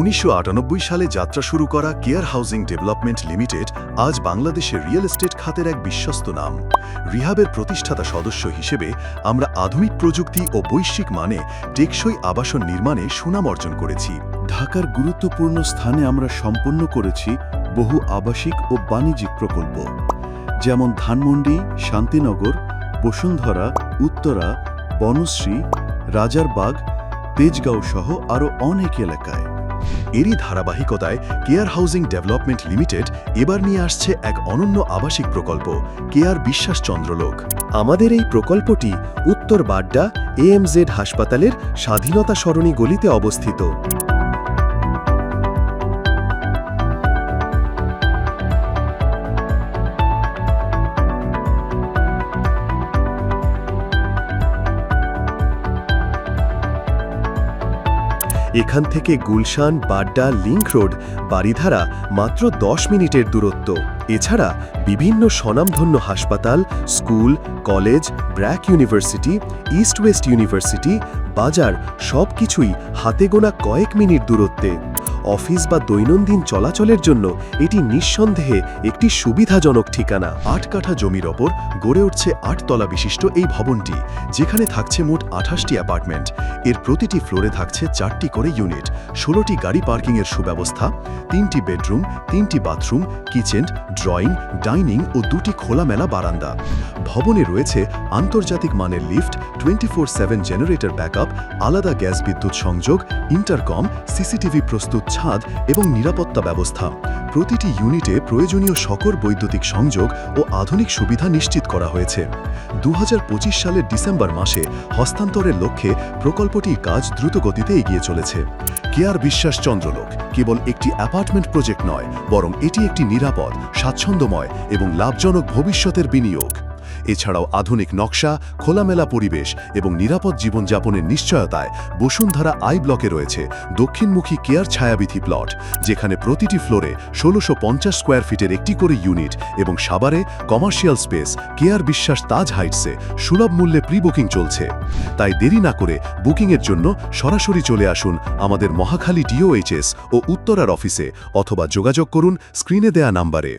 উনিশশো আটানব্বই সালে যাত্রা শুরু করা কেয়ার হাউজিং ডেভেলপমেন্ট লিমিটেড আজ বাংলাদেশের রিয়েল এস্টেট খাতের এক বিশ্বস্ত নাম। রিহাবের প্রতিষ্ঠাতা সদস্য হিসেবে আমরা আধুনিক প্রযুক্তি ও বৈশ্বিক মানে টেকসই আবাসন নির্মাণে সুনাম অর্জন করেছি। ঢাকার গুরুত্বপূর্ণ স্থানে আমরা সম্পন্ন করেছি বহু আবাসিক ও বাণিজ্যিক প্রকল্প। যেমন ধানমন্ডি, শান্তিনগর, বসুন্ধরা, উত্তরা, বনশ্রী, রাজারবাগ, তেজগাঁও সহ আরও অনেক এলাকায়। এরই ধারাবাহিকতায় কেয়ার হাউজিং ডেভেলপমেন্ট লিমিটেড এবার নিয়ে আসছে এক অনন্য আবাসিক প্রকল্প কেয়ার বিশ্বাস চন্দ্রলোক আমাদের এই প্রকল্পটি উত্তর বাড্ডা এএমজেড হাসপাতালের স্বাধীনতা সরণী গলিতে অবস্থিত। এখান থেকে গুলশান, বাড্ডা, লিঙ্ক রোড বাড়িধারা মাত্র দশ মিনিটের দূরত্ব। এছাড়া বিভিন্ন স্বনামধন্য হাসপাতাল, school, college, BRAC university, East West university, বাজার সব কিছুই হাতে গোনা কয়েক মিনিট দূরত্বে। অফিস বা দৈনন্দিন চলাচলের জন্য এটি নিঃসন্দেহে একটি সুবিধাজনক ঠিকানা। আট কাঠা জমির ওপর গড়ে উঠছে আটতলা বিশিষ্ট এই ভবনটি, যেখানে থাকছে মোট আঠাশটি অ্যাপার্টমেন্ট। এর প্রতিটি ফ্লোরে থাকছে চারটি করে ইউনিট, ষোলোটি গাড়ি পার্কিংয়ের সুব্যবস্থা, তিনটি বেডরুম, তিনটি বাথরুম, কিচেন, ড্রয়িং, ডাইনিং ও দুটি খোলামেলা বারান্দা। ভবনে রয়েছে আন্তর্জাতিক মানের lift twenty four seven generator backup, আলাদা গ্যাস বিদ্যুৎ সংযোগ, ইন্টারকম, সিসিটিভি প্রস্তুত ছাদ এবং নিরাপত্তা ব্যবস্থা। প্রতিটি ইউনিটে প্রয়োজনীয় সকর বৈদ্যুতিক সংযোগ ও আধুনিক সুবিধা নিশ্চিত করা হয়েছে। দু হাজার পঁচিশ সালের ডিসেম্বর মাসে হস্তান্তরের লক্ষ্যে প্রকল্পটির কাজ দ্রুত গতিতে এগিয়ে চলেছে। কেয়ার বিশ্বাস চন্দ্রলোক কেবল একটি অ্যাপার্টমেন্ট প্রজেক্ট নয়, বরং এটি একটি নিরাপদ, স্বাচ্ছন্দ্যময় এবং লাভজনক ভবিষ্যতের বিনিয়োগ। এছাড়াও আধুনিক নকশা, খোলামেলা পরিবেশ এবং নিরাপদ জীবনযাপনের নিশ্চয়তায় বসুন্ধরা আই ব্লকে রয়েছে দক্ষিণমুখী কেয়ার ছায়াবিথি প্লট, যেখানে প্রতিটি ফ্লোরে ষোলোশো পঞ্চাশ স্কোয়ার ফিটের একটি করে ইউনিট এবং সাভারে কমার্শিয়াল স্পেস, কেয়ার বিশ্বাস তাজ হাইটসে সুলভ মূল্যে প্রি বুকিং চলছে। তাই দেরি না করে বুকিংয়ের জন্য সরাসরি চলে আসুন আমাদের মহাখালী ডিওএইচএস ও উত্তরার অফিসে অথবা যোগাযোগ করুন স্ক্রিনে দেয়া নাম্বারে।